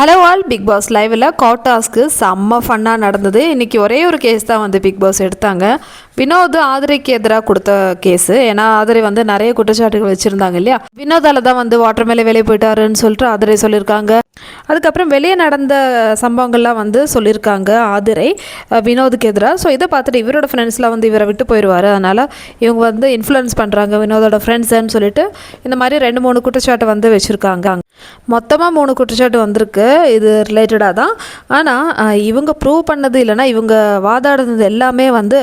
Hello all big pass லைவில் காட்டாஸ்க்கு செம்ம ஃபன்னாக நடந்தது. இன்றைக்கி ஒரே ஒரு கேஸ் தான் வந்து பிக் பாஸ் எடுத்தாங்க. வினோத் ஆதிரைக்கு எதிராக கொடுத்த கேஸு ஏன்னா ஆதிரை வந்து நிறைய குற்றச்சாட்டுகள் வச்சுருந்தாங்க இல்லையா? வினோதால தான் வந்து வாட்டர் மேலே வெளியே போயிட்டாருன்னு சொல்லிட்டு ஆதிரை சொல்லியிருக்காங்க. அதுக்கப்புறம் வெளியே நடந்த சம்பவங்கள்லாம் வந்து சொல்லியிருக்காங்க ஆதிரை வினோதுக்கு எதிராக. ஸோ இதை பார்த்துட்டு இவரோட ஃப்ரெண்ட்ஸ்லாம் வந்து இவரை விட்டு போயிடுவார். அதனால் இவங்க வந்து இன்ஃப்ளூயன்ஸ் பண்ணுறாங்க வினோதோட ஃப்ரெண்ட்ஸ்ன்னு சொல்லிட்டு. இந்த மாதிரி ரெண்டு மூணு குற்றச்சாட்டை வந்து வச்சுருக்காங்க மொத்தமாக மூணு குற்றச்சாட்டு வந்திருக்கு. இது ரிலேட்டடாக தான். ஆனால் இவங்க ப்ரூவ் பண்ணது இல்லைன்னா இவங்க வாதாடுனது எல்லாமே வந்து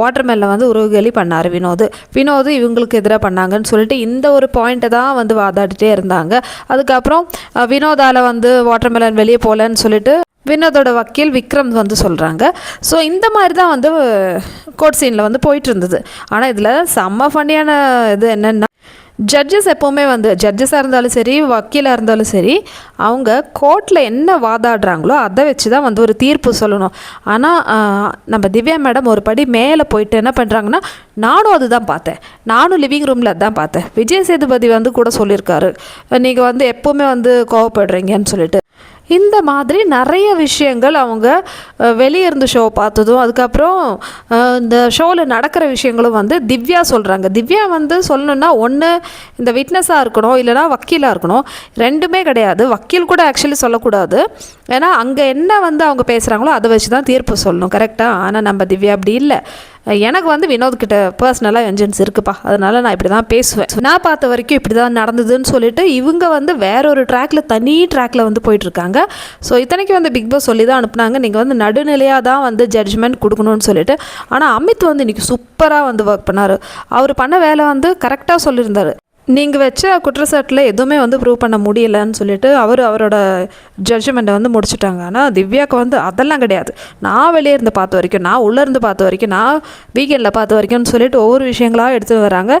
வாட்டர் மேலில் வந்து உருவகலி பண்ணார் வினோத். வினோத் இவங்களுக்கு எதிராக பண்ணாங்கன்னு சொல்லிட்டு இந்த ஒரு பாயிண்ட்டை தான் வந்து வாதாடிட்டே இருந்தாங்க. அதுக்கப்புறம் வினோதால் வந்து வாட்டர்மெலன் வெளியே போகலன்னு சொல்லிட்டு வினோதோட வக்கீல் விக்ரம் வந்து சொல்கிறாங்க ஸோ இந்த மாதிரி தான் வந்து கோர்ட் சீனில் வந்து போயிட்டு இருந்தது. ஆனால் இதில் செம்ம ஃபன்னியான இது என்னென்னா ஜட்ஜஸ் எப்போவுமே வந்து ஜட்ஜஸாக இருந்தாலும் சரி வக்கீலாக இருந்தாலும் சரி அவங்க கோர்ட்டில் என்ன வாதாடுறாங்களோ அதை வச்சு தான் வந்து ஒரு தீர்ப்பு சொல்லணும். ஆனால் நம்ம திவ்யா மேடம் ஒரு படி மேலே போயிட்டு என்ன பண்ணுறாங்கன்னா நானும் அதுதான் பார்த்தேன். நானும் லிவிங் ரூமில் அதுதான் பார்த்தேன். விஜய் சேதுபதி வந்து கூட சொல்லியிருக்காரு. நீங்கள் வந்து எப்போவுமே வந்து கோவப்படுறீங்கன்னு சொல்லிட்டு. இந்த மாதிரி நிறைய விஷயங்கள் அவங்க வெளியே இருந்து ஷோ பார்த்ததும் அதுக்கப்புறம் இந்த ஷோவில் நடக்கிற விஷயங்களும் வந்து திவ்யா சொல்கிறாங்க திவ்யா வந்து சொல்லணுன்னா ஒன்று இந்த விட்னஸாக இருக்கணும் இல்லைனா வக்கீலாக இருக்கணும். ரெண்டுமே கிடையாது. வக்கீல் கூட ஆக்சுவலி சொல்லக்கூடாது. ஏன்னா அங்கே என்ன வந்து அவங்க பேசுகிறாங்களோ அதை வச்சு தான் தீர்ப்பு சொல்லணும். கரெக்டாக ஆனால் நம்ம திவ்யா அப்படி இல்லை. எனக்கு வந்து வினோத் கிட்ட பர்சனலாக வெஞ்சன்ஸ் இருக்குப்பா. அதனால நான் இப்படி தான் பேசுவேன். நான் பார்த்த வரைக்கும் இப்படி தான் நடந்ததுன்னு சொல்லிட்டு இவங்க வந்து வேற ஒரு ட்ராக்ல தனி ட்ராக்ல வந்து போயிட்டு இருக்காங்க ஸோ இத்தனைக்கு வந்து பிக் பாஸ் சொல்லி தான் அனுப்புனாங்க. நீங்கள் வந்து நடுநிலையாக தான் வந்து ஜட்ஜ்மெண்ட் கொடுக்கணும்னு சொல்லிட்டு. ஆனால் அமித் வந்து இன்னைக்கு சூப்பராக வந்து ஒர்க் பண்ணார். அவர் பண்ண வேலை வந்து கரெக்டாக சொல்லியிருந்தார். நீங்கள் வச்ச குற்றச்சாட்டில் எதுவுமே வந்து ப்ரூவ் பண்ண முடியலன்னு சொல்லிட்டு அவர் அவரோட ஜட்ஜ்மெண்ட்டை வந்து முடிச்சுட்டாங்க. ஆனால் திவ்யாவுக்கு வந்து அதெல்லாம் கிடையாது. நான் வெளியே இருந்து பார்த்த வரைக்கும் நான் உள்ளேருந்து பார்த்த வரைக்கும் நான் வீக்கெண்டில் பார்த்த வரைக்கும்னு சொல்லிட்டு ஒவ்வொரு விஷயங்களாக எடுத்து வராங்க.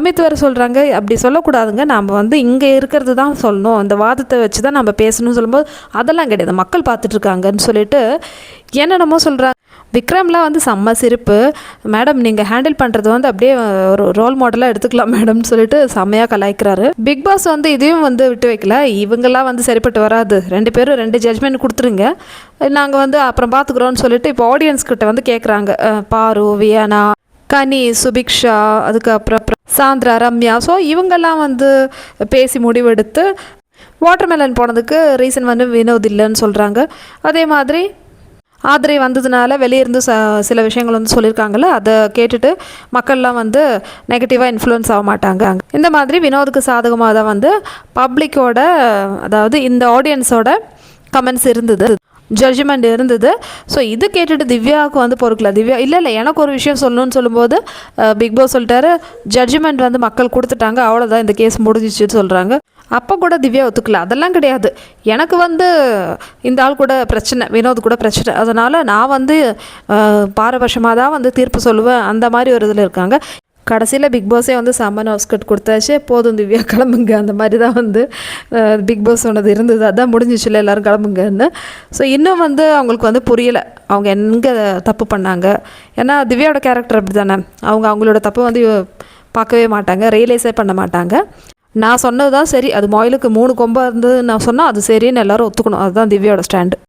அமித் வர சொல்கிறாங்க அப்படி சொல்லக்கூடாதுங்க. நம்ம வந்து இங்கே இருக்கிறது தான் சொல்லணும். அந்த வாதத்தை வச்சு தான் நம்ம பேசணும்னு சொல்லும்போது அதெல்லாம் கிடையாது. மக்கள் பார்த்துட்ருக்காங்கன்னு சொல்லிட்டு என்னென்னமோ சொல்கிறாங்க விக்ரம்லாம் வந்து செம்ம சிரிப்பு. மேடம் நீங்கள் ஹேண்டில் பண்ணுறது வந்து அப்படியே ஒரு ரோல் மாடலாக எடுத்துக்கலாம் மேடம்னு சொல்லிட்டு செம்மையாக கலாய்க்கிறாரு. பிக் பாஸ் வந்து இதையும் வந்து விட்டு வைக்கல. இவங்கெல்லாம் வந்து சரிப்பட்டு வராது. ரெண்டு பேரும் ரெண்டு ஜட்ஜ்மெண்ட் கொடுத்துருங்க. நாங்கள் வந்து அப்புறம் பார்த்துக்குறோன்னு சொல்லிட்டு இப்போ ஆடியன்ஸ்கிட்ட வந்து கேட்குறாங்க பாரு வியானா கனி சுபிக்ஷா அதுக்கப்புறம் சாந்திரா ரம்யா. ஸோ இவங்கெல்லாம் வந்து பேசி முடிவெடுத்து வாட்டர்மெலன் போனதுக்கு ரீசன் வந்து வினோத் இல்லைன்னு சொல்கிறாங்க அதே மாதிரி ஆதிரை வந்ததுனால வெளியிருந்து ச சில விஷயங்கள் வந்து சொல்லியிருக்காங்கல்ல அதை கேட்டுட்டு மக்கள்லாம் வந்து நெகட்டிவாக இன்ஃப்ளூயன்ஸ் ஆக மாட்டாங்க. இந்த மாதிரி வினோதுக்கு சாதகமாக தான் வந்து பப்ளிக்கோட அதாவது இந்த ஆடியன்ஸோட கமெண்ட்ஸ் இருந்தது. ஜட்ஜ்மெண்ட் இருந்தது. ஸோ இது கேட்டுட்டு திவ்யாவுக்கு வந்து பொறுக்கல. திவ்யா இல்லை இல்லை எனக்கு ஒரு விஷயம் சொல்லணும்னு சொல்லும்போது பிக் பாஸ் சொல்லிட்டாரு ஜட்ஜ்மெண்ட் வந்து மக்கள் கொடுத்துட்டாங்க அவ்வளோதான் இந்த கேஸ் முடிஞ்சிச்சுன்னு சொல்கிறாங்க அப்போ கூட திவ்யா ஒத்துக்கல. அதெல்லாம் கிடையாது. எனக்கு வந்து இந்த ஆள் கூட பிரச்சனை வினோத் கூட பிரச்சனை. அதனால் நான் வந்து பாரபட்சமாக தான் வந்து தீர்ப்பு சொல்லுவேன். அந்த மாதிரி ஒரு இதில் இருக்காங்க. கடைசியில் பிக் பாஸே வந்து சம்மன் ஹவுஸ்கட் கொடுத்தாச்சு. போதும் திவ்யா கிளம்புங்க. அந்த மாதிரி தான் வந்து பிக் பாஸ் சொன்னது இருந்தது. அதான் முடிஞ்சிச்சுல எல்லாரும் கிளம்புங்கன்னு. ஸோ இன்னும் வந்து அவங்களுக்கு வந்து புரியலை. அவங்க எங்கே தப்பு பண்ணாங்க. ஏன்னா திவ்யாவோட கேரக்டர் அப்படி தானே அவங்க அவங்களோட தப்பு வந்து பார்க்கவே மாட்டாங்க. ரியலைஸே பண்ண மாட்டாங்க. நான் சொன்னது தான் சரி. அது மொயிலுக்கு மூணு கொம்பாக இருந்தது நான் சொன்னால் அது சரின்னு எல்லாரும் ஒத்துக்கணும். அதுதான் திவ்யாவோட ஸ்டாண்டு